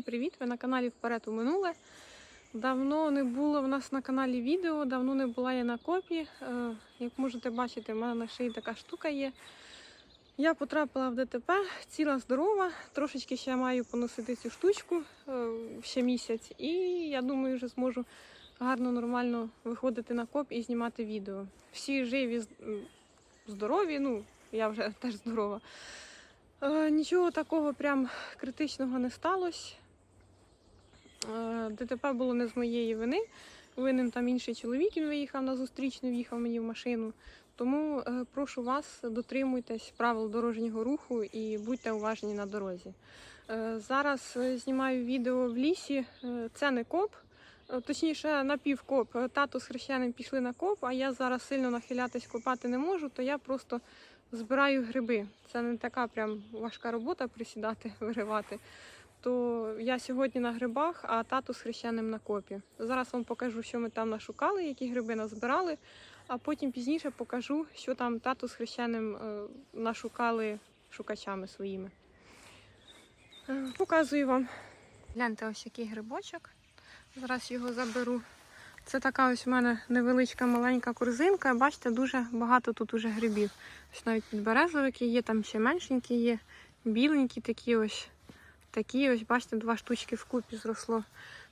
привіт! Ви на каналі Вперед у минуле. Давно не було в нас на каналі відео, давно не була я на копі. Е, Як можете бачити, в мене на шиї така штука є. Я потрапила в ДТП, ціла здорова. Трошечки ще маю поносити цю штучку е, ще місяць, і я думаю, вже зможу гарно, нормально виходити на коп і знімати відео. Всі живі, здорові, ну я вже теж здорова. Е, Нічого такого прям критичного не сталося. Е, ДТП було не з моєї вини. Винен там інший чоловік, він виїхав на зустрічну, в'їхав мені в машину. Тому е, прошу вас, дотримуйтесь правил дорожнього руху і будьте уважні на дорозі. Е, Зараз знімаю відео в лісі. Це не коп, точніше напівкоп. Тато з хрещеним пішли на коп, а я зараз сильно нахилятись копати не можу, то я просто збираю гриби. Це не така прям важка робота присідати, виривати. То я сьогодні на грибах, а тато з хрещеним на копі. Зараз вам покажу, що ми там нашукали, які гриби назбирали, а потім пізніше покажу, що там тато з хрещеним е, нашукали шукачами своїми. Е, Показую вам. Гляньте, ось який грибочок. Зараз його заберу. Це така ось у мене невеличка маленька корзинка. Бачите, дуже багато тут уже грибів. Ось навіть підберезовики є, там ще меншенькі є, біленькі такі ось. Такі ось, бачите, два штучки вкупі зросло.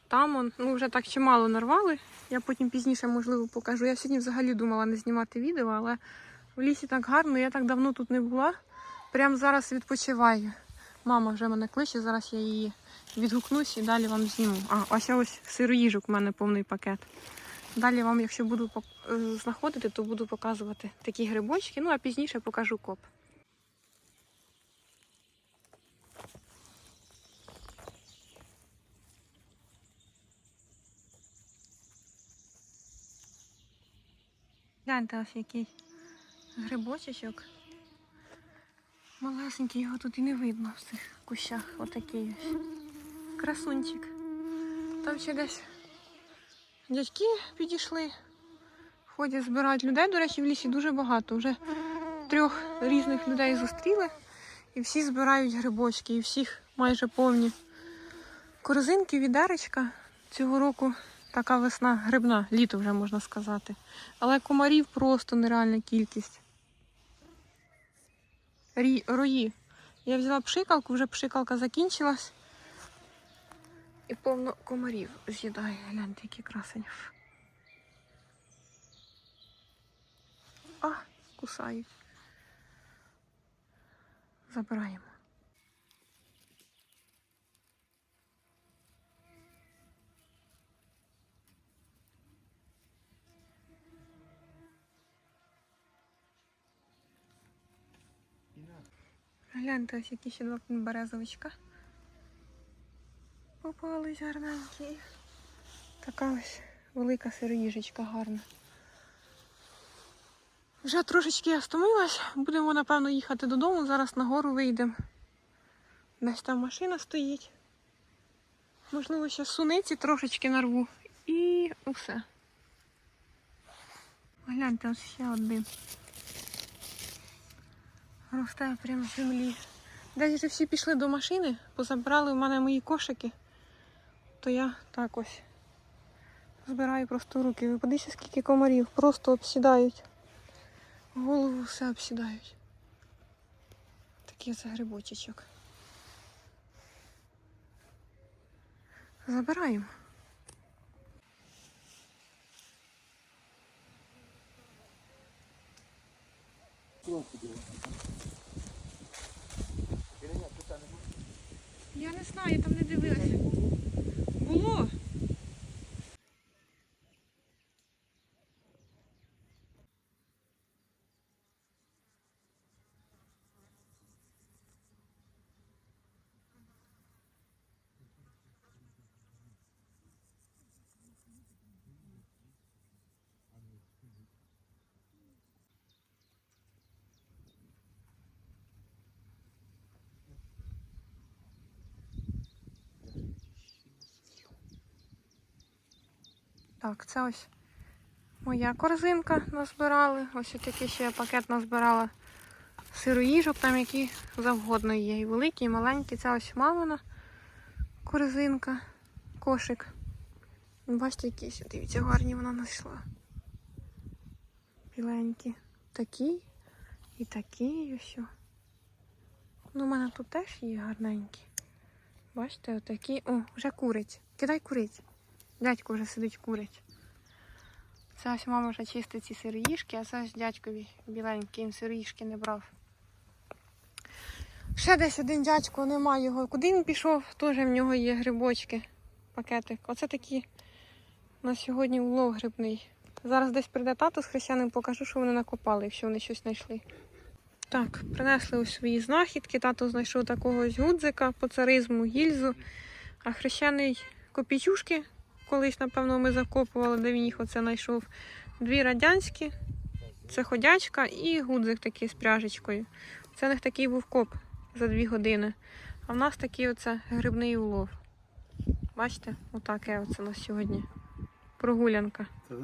Там он, ну вже так чимало нарвали. Я потім пізніше, можливо, покажу. Я сьогодні взагалі думала не знімати відео, але в лісі так гарно, я так давно тут не була. Прямо зараз відпочиваю. Мама вже мене кличе, зараз я її відгукнусь і далі вам зніму. А, ось ось сироїжок у мене повний пакет. Далі вам, якщо буду е, знаходити, то буду показувати такі грибочки. Ну а пізніше покажу коп. Гляньте, ось який грибочечок. Малесенький, його тут і не видно в цих кущах. Отакий ось. Красунчик. Там ще десь дядьки підійшли. Ходять, збирають людей. До речі, в лісі дуже багато. Вже трьох різних людей зустріли. І всі збирають грибочки, і всіх майже повні корзинки, відеречка. Цього року така весна грибна, літо вже можна сказати. Але комарів просто нереальна кількість. Рі, рої. Я взяла пшикалку, вже пшикалка закінчилась. І повно комарів з'їдає. Гляньте, які красені. А, кусають. Забираємо. Гляньте, ось які ще два березовичка. Попались гарненькі. Така ось велика сироїжечка гарна. Вже трошечки я стомилась. Будемо, напевно, їхати додому. Зараз нагору вийдемо. Десь там машина стоїть. Можливо, ще суниці трошечки нарву. І усе. Гляньте, ось ще один. Росте прямо з землі. Десь вже всі пішли до машини, позабрали в мене мої кошики. То я так ось збираю просто руки. Ви подивіться, скільки комарів просто обсідають. Голову все обсідають. Такий це грибочечок. Забираємо. Я не знаю, я там не дивилася. Було. Так, це ось моя корзинка назбирали. Ось такий ще я пакет назбирала сироїжок, там які завгодно є. І великі, і маленькі. Це ось мамина корзинка, кошик. Бачите, якісь, дивіться, гарні вона знайшла. Біленькі. Такі і такі, і ось. Ну, у мене тут теж є гарненькі. Бачите, отакі. О, вже курить. Кидай курить. Дядько вже сидить курить. Це ось мама вже чистить ці сироїшки, а це ось дядькові біленький, він сироїшки не брав. Ще десь один дядько, немає його. Куди він пішов? Теж в нього є грибочки, пакетик. Оце такі на сьогодні улов грибний. Зараз десь прийде тато з хрещаним, покажу, що вони накопали, якщо вони щось знайшли. Так, принесли ось свої знахідки. Тато знайшов такого гудзика по царизму, гільзу, а хрещений копійчушки. Колись, напевно, ми закопували, де він їх оце знайшов. Дві радянські, це ходячка і гудзик такий з пряжечкою. Це в них такий був коп за дві години. А в нас такий оце грибний улов. Бачите, отаке оце у нас сьогодні. Прогулянка. Це,